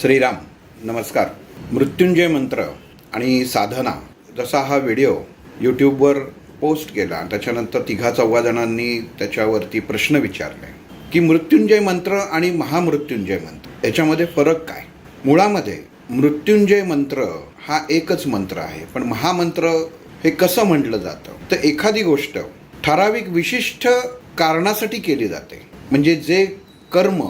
श्रीराम नमस्कार. मृत्युंजय मंत्र आणि साधना जसा हा व्हिडिओ यूट्यूबवर पोस्ट केला त्याच्यानंतर तिघा चौघा जणांनी त्याच्यावरती प्रश्न विचारले की मृत्युंजय मंत्र आणि महामृत्युंजय मंत्र याच्यामध्ये फरक काय? मुळामध्ये मृत्युंजय मंत्र हा एकच मंत्र आहे पण महामंत्र हे कसं म्हटलं जातं? तर एखादी गोष्ट ठराविक विशिष्ट कारणासाठी केली जाते. म्हणजे जे कर्म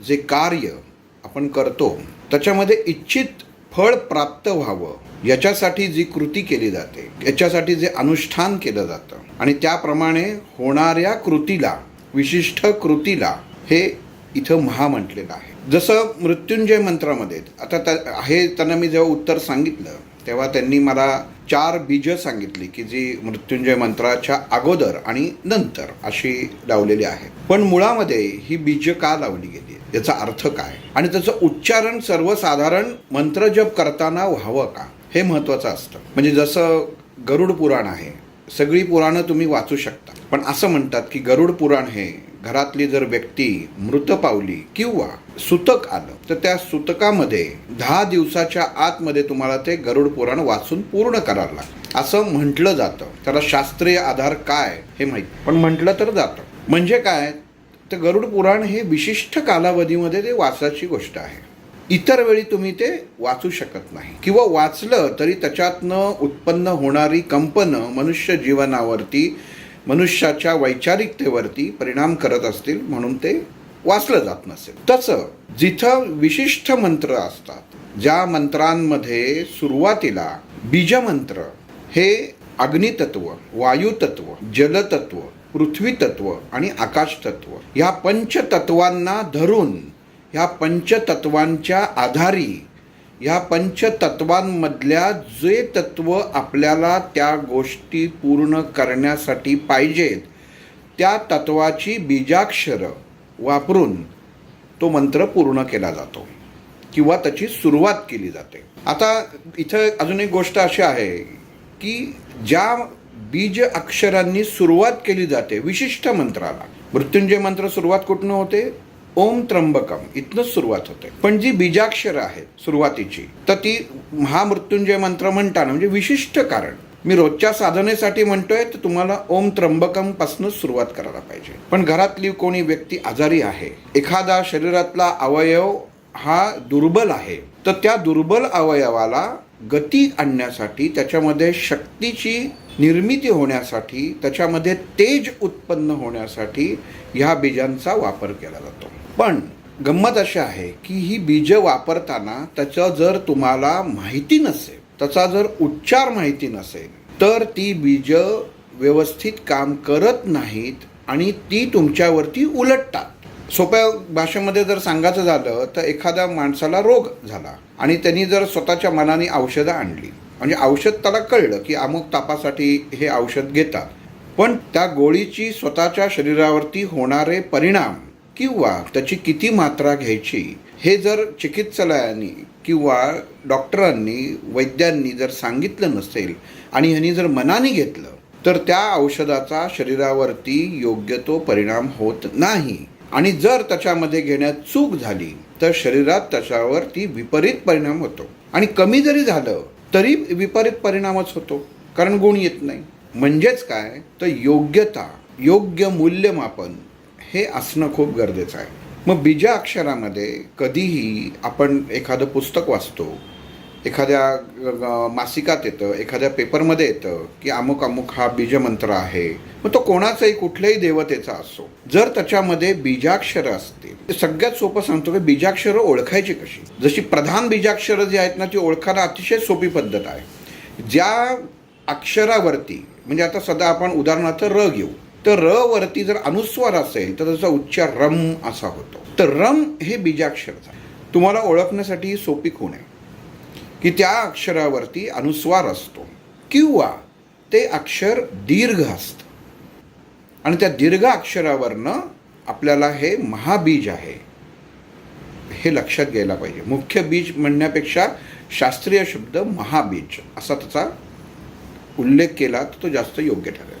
जे कार्य आपण करतो त्याच्यामध्ये इच्छित फळ प्राप्त व्हावं याच्यासाठी जी कृती केली जाते याच्यासाठी जे अनुष्ठान केलं जातं. आणि त्याप्रमाणे होणाऱ्या कृतीला विशिष्ट कृतीला हे इथं महा म्हटलेलं आहे. जसं मृत्युंजय मंत्रामध्ये आता त्या हे त्यांना मी जेव्हा उत्तर सांगितलं तेव्हा त्यांनी मला चार बीजं सांगितली की जी मृत्युंजय मंत्राच्या अगोदर आणि नंतर अशी लावलेली आहेत. पण मुळामध्ये ही बीजं का लावली गेली याचा अर्थ काय? आणि त्याचं उच्चारण सर्वसाधारण मंत्रजप करताना व्हावं का? हे महत्त्वाचं असतं. म्हणजे जसं गरुड पुराण आहे सगळी पुराणं तुम्ही वाचू शकता. पण असं म्हणतात की गरुड पुराण हे घरातली जर व्यक्ती मृत पावली किंवा सुतक आलं तर त्या सुतकामध्ये दहा दिवसाच्या आतमध्ये तुम्हाला ते गरुड पुराण वाचून पूर्ण करावं लागतं. असं म्हटलं जातं. त्याला शास्त्रीय आधार काय हे माहीत पण म्हटलं तर जातं. म्हणजे काय? तर गरुड पुराण हे विशिष्ट कालावधीमध्ये ते वाचायची गोष्ट आहे. इतर वेळी तुम्ही ते वाचू शकत नाही. किंवा वाचलं तरी त्याच्यातनं उत्पन्न होणारी कंपनं मनुष्य जीवनावरती मनुष्याच्या वैचारिकतेवरती परिणाम करत असतील म्हणून ते वाचलं जात नसेल. तसं जिथं विशिष्ट मंत्र असतात ज्या मंत्रांमध्ये सुरुवातीला बीजमंत्र हे अग्नितत्व वायुतत्व जलतत्व पृथ्वीतत्व आणि आकाशतत्व. ह्या पंचतत्वांना धरून ह्या पंचतत्वांच्या आधारी ह्या पंचतत्वांमधल्या जे तत्व आपल्याला त्या गोष्टी पूर्ण करण्यासाठी पाहिजेत त्या तत्वाची बीजाक्षर वापरून तो मंत्र पूर्ण केला जातो किंवा त्याची सुरुवात केली जाते. आता इथं अजून एक गोष्ट अशी आहे की ज्या बीज अक्षरांनी सुरुवात केली जाते विशिष्ट मंत्राला. मृत्युंजय मंत्र सुरुवात कुठनं होते? ओम त्र्यंबकम इथनंच सुरुवात होते. पण जी बीजाक्षर आहेत सुरुवातीची तर ती महामृत्युंजय मंत्र म्हणताना म्हणजे विशिष्ट कारण. मी रोजच्या साधनेसाठी म्हणतोय तर तुम्हाला ओम त्र्यंबकम पासूनच सुरुवात करायला पाहिजे. पण घरातली कोणी व्यक्ती आजारी आहे एखादा शरीरातला अवयव हा दुर्बल आहे. तर त्या दुर्बल अवयवाला गती आणण्यासाठी त्याच्यामध्ये शक्तीची निर्मिती होण्यासाठी त्याच्यामध्ये तेज उत्पन्न होण्यासाठी ह्या बीजांचा वापर केला जातो. पण गंमत अशी आहे की ही बीजं वापरताना त्याचं जर तुम्हाला माहिती नसेल त्याचा जर उच्चार माहिती नसेल तर ती बीजं व्यवस्थित काम करत नाहीत आणि ती तुमच्यावरती उलटतात. सोप्या भाषेमध्ये जर सांगायचं झालं तर एखाद्या माणसाला रोग झाला आणि त्यांनी जर स्वतःच्या मनाने औषधं आणली. म्हणजे औषध त्याला कळलं की अमुक तापासाठी हे औषध घेतात. पण त्या गोळीची स्वतःच्या शरीरावरती होणारे परिणाम किंवा त्याची किती मात्रा घ्यायची हे जर चिकित्सालयाने किंवा डॉक्टरांनी वैद्यांनी जर सांगितलं नसेल आणि ह्यांनी जर मनाने घेतलं तर त्या औषधाचा शरीरावरती योग्य तो परिणाम होत नाही. आणि जर त्याच्यामध्ये घेण्यात चूक झाली तर शरीरात त्याच्यावर ती विपरीत परिणाम होतो. आणि कमी जरी झालं तरी विपरीत परिणामच होतो कारण गुण येत नाही. म्हणजेच काय? तर योग्यता योग्य मूल्यमापन हे असणं खूप गरजेचं आहे. मग बीजा अक्षरामध्ये कधीही आपण एखादं पुस्तक वाचतो एखाद्या मासिकात येतं एखाद्या पेपरमध्ये येतं की अमुक अमुक हा बीजमंत्र आहे. मग तो कोणाचाही कुठल्याही देवतेचा असो जर त्याच्यामध्ये बीजाक्षरं असतील सगळ्यात सोपं सांगतो की बीजाक्षरं ओळखायची कशी? जशी प्रधान बीजाक्षरं जी आहेत ना ती ओळखायला अतिशय सोपी पद्धत आहे. ज्या अक्षरावरती म्हणजे आता सध्या आपण उदाहरणार्थ र घेऊ तर र वरती जर अनुस्वार असेल तर त्याचा उच्चार रम असा होतो. तर रम हे बीजाक्षर तुम्हाला ओळखण्यासाठी सोपी खूण आहे. की त्या अक्षरावरती अनुस्वार असतो. किंवा ते अक्षर दीर्घ असतं. आणि त्या दीर्घ अक्षरावरनं आपल्याला हे महाबीज आहे. हे लक्षात घ्यायला पाहिजे. मुख्य बीज म्हणण्यापेक्षा शास्त्रीय शब्द महाबीज असा त्याचा उल्लेख केला तर तो जास्त योग्य ठरेल.